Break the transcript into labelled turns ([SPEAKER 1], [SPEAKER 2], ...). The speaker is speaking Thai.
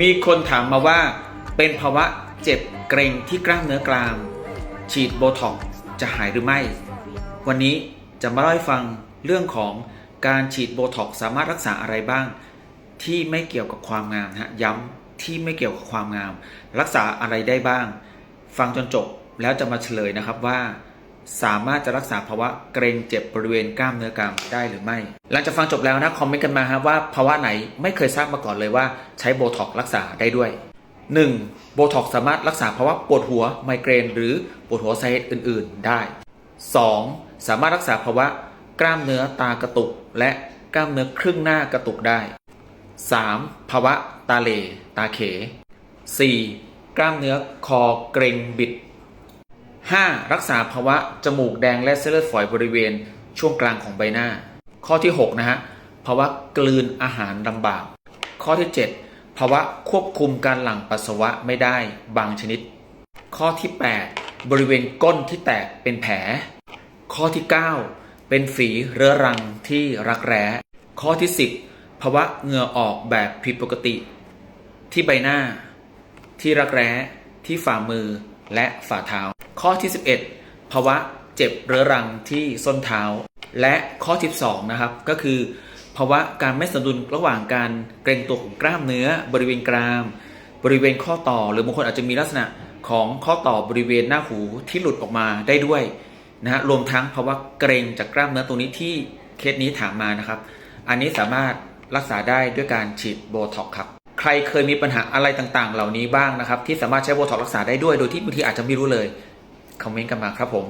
[SPEAKER 1] มีคนถามมาว่า เป็นภาวะเจ็บเกรงที่กล้ามเนื้อกราม ฉีดโบท็อกจะหายหรือไม่ วันนี้จะมาเล่าให้ฟังเรื่องของการฉีดโบท็อกสามารถรักษาอะไรบ้าง ที่ไม่เกี่ยวกับความงามนะฮะย้ำที่ไม่เกี่ยวกับความงาม รักษาอะไรได้บ้าง ฟังจนจบแล้วจะมาเฉลยนะครับว่า สามารถจะรักษาภาวะเกร็งเจ็บบริเวณกล้ามเนื้อกรามได้หรือไม่ หลังจากฟังจบแล้วนะคอมเมนต์กันมาครับว่าภาวะไหนไม่เคยทราบมาก่อนเลยว่าใช้โบท็อกรักษาได้ด้วย 1. โบท็อกสามารถรักษาภาวะปวดหัวไมเกรน หรือปวดหัวสาเหตุอื่น ๆ ได้ 2. สามารถรักษาภาวะกล้ามเนื้อตากระตุก และกล้ามเนื้อครึ่งหน้ากระตุกได้ 3. ภาวะตาเหลตาเข 4. กล้ามเนื้อคอเกร็งบิด 5. รักษาภาวะจมูกแดงและเส้นเลือดฝอยบริเวณช่วงกลางของใบหน้า ข้อที่ 6 นะฮะภาวะกลืนอาหารลำบาก ข้อที่ 7 ภาวะควบคุมการหลั่งปัสสาวะไม่ได้บางชนิด ข้อที่ 8 บริเวณก้นที่แตกเป็นแผล ข้อที่ 9 เป็นฝีเรื้อรังที่รักแร้ ข้อที่ 10 ภาวะเหงื่อออกแบบผิดปกติ ที่ใบหน้า ที่รักแร้ ที่ฝ่ามือและฝ่าเท้า ข้อที่ 11 ภาวะเจ็บเรื้อรังที่ส้นเท้า และข้อที่2นะครับ ก็คือภาวะการไม่สมดุลระหว่างการเกรงตัวของกล้ามเนื้อ บริเวณกราม บริเวณข้อต่อ หรือบางคนอาจจะมีลักษณะของข้อต่อบริเวณหน้าหูที่หลุดออกมาได้ด้วยนะฮะรวมทั้งภาวะเกรงจากกล้ามเนื้อตรงนี้ที่เคสนี้ถามมานะครับ อันนี้สามารถรักษาได้ด้วยการฉีดโบท็อกครับ ใครเคยมีปัญหาอะไรต่างๆ เหล่านี้บ้างนะครับ ที่สามารถใช้โบท็อกรักษาได้ด้วยโดยที่บางทีอาจจะไม่รู้เลย คอมเมนต์กันมาครับผม